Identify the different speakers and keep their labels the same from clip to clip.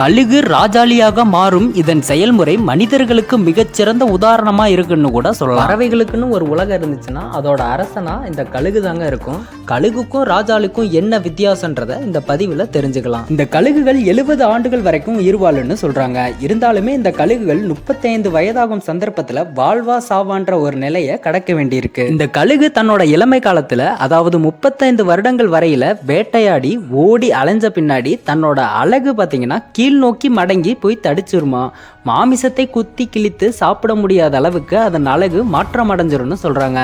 Speaker 1: கழுகு ராஜாளியாக மாறும் இதன் செயல்முறை மனிதர்களுக்கு மிகச்சிறந்த உதாரணமா இருக்குன்னு கூட சொல்லலாம்.
Speaker 2: பறவைகளுக்குன்னு ஒரு உலகம் இருந்துச்சுன்னா அதோட அரசனா இந்த கழுகு தாங்க இருக்கும். கழுகுக்கும் ராஜாளுக்கும் என்ன வித்தியாசன்றதை இந்த பதிவில் தெரிஞ்சுக்கலாம்.
Speaker 1: இந்த கழுகுகள் எழுபது ஆண்டுகள் வரைக்கும் உயிர் வாழும்னு சொல்றாங்க. இருந்தாலுமே இந்த கழுகுகள் முப்பத்தைந்து வயதாகும் சந்தர்ப்பத்தில் வாழ்வா சாவான்ற ஒரு நிலையை கடக்க வேண்டியிருக்கு. இந்த கழுகு தன்னோட இளமை காலத்தில் அதாவது முப்பத்தைந்து வருடங்கள் வரையில வேட்டையாடி ஓடி அலைஞ்ச பின்னாடி தன்னோட அழகு பார்த்தீங்கன்னா கீழ் நோக்கி மடங்கி போய் தடிச்சிருமா. மாமிசத்தை குத்தி கிழித்து சாப்பிட முடியாத அளவுக்கு அதன் அழகு மாற்றம் அடைஞ்சிரும்னு சொல்றாங்க.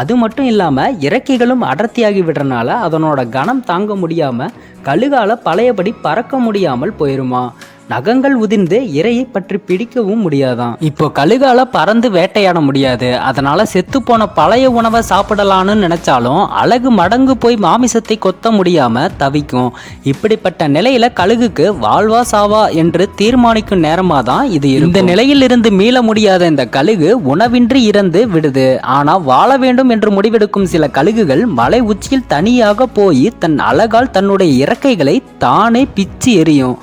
Speaker 1: அது மட்டும் இல்லாம இறக்கைகளும் அடர்த்தியாகி விடுறனால அதனோட கனம் தாங்க முடியாமல் கழுகால பழையபடி பறக்க முடியாமல் போயிருமா. நகங்கள் உதிர்ந்து இரையை பற்றி பிடிக்கவும் முடியாதான் இப்போ கழுகால பறந்து வேட்டையாட முடியாது. அதனால செத்து போன பழைய உணவை சாப்பிடலான்னு நினைச்சாலும் அழகு மடங்கு போய் மாமிசத்தை கொத்த முடியாம தவிக்கும். இப்படிப்பட்ட நிலையில கழுகுக்கு வாழ்வா சாவா என்று தீர்மானிக்கும் நேரமா தான் இது இந்த நிலையில் இருந்து மீள முடியாத இந்த கழுகு உணவின்றி இறந்து விடுது. ஆனா வாழ வேண்டும் என்று முடிவெடுக்கும் சில கழுகுகள் மலை உச்சியில் தனியாக போய் தன் அழகால் தன்னுடைய இறக்கைகளை தானே பிச்சு எறியும்.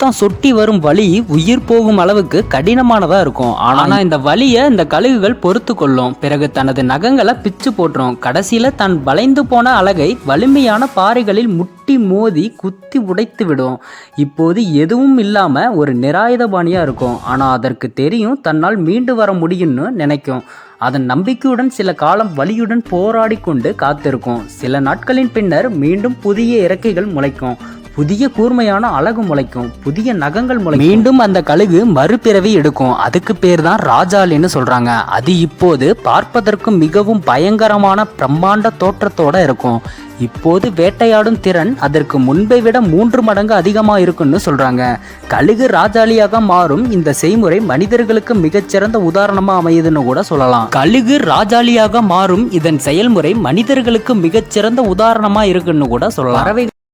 Speaker 1: ரத்தம் சொட்டி வரும் வலி உயிர் போகும் அளவுக்கு கடினமானதா இருக்கும். ஆனா இந்த வலியை இந்த கழுகுகள் பொறுத்து கொள்ளும். பிறகு தனது நகங்களை பிச்சு போட்டுரும். கடைசியில தன் வளைந்து போன அழகை வலிமையான பாறைகளில் முட்டி மோதி குத்தி உடைத்து விடும். இப்போது எதுவும் இல்லாம ஒரு நிராயுதபாணியா இருக்கும். ஆனா அதற்கு தெரியும் தன்னால் மீண்டு வர முடியும்னு நினைக்கும். அதன் நம்பிக்கையுடன் சில காலம் வலியுடன் போராடி கொண்டு காத்திருக்கும். சில நாட்களின் பின்னர் மீண்டும் புதிய இறக்கைகள் முளைக்கும். புதிய கூர்மையான அழகு முளைக்கும். புதிய நகங்கள் முளைக்கும். மீண்டும் அந்த கழுகு மறுபிறவி எடுக்கும். அதுக்கு பேர் தான் ராஜாலின்னு சொல்றாங்க. அது இப்போது பார்ப்பதற்கு மிகவும் பயங்கரமான பிரம்மாண்ட தோற்றத்தோட இருக்கும். இப்போது வேட்டையாடும் திறன் அதற்கு முன்பை விட மூன்று மடங்கு அதிகமாக இருக்குன்னு சொல்றாங்க. கழுகு ராஜாளியாக மாறும் இந்த செய்முறை மனிதர்களுக்கு மிகச்சிறந்த உதாரணமாக அமையுதுன்னு கூட சொல்லலாம். கழுகு ராஜாளியாக மாறும் இதன் செயல்முறை மனிதர்களுக்கு மிகச்சிறந்த உதாரணமாக இருக்குன்னு கூட சொல்லலாம்.
Speaker 2: பறவை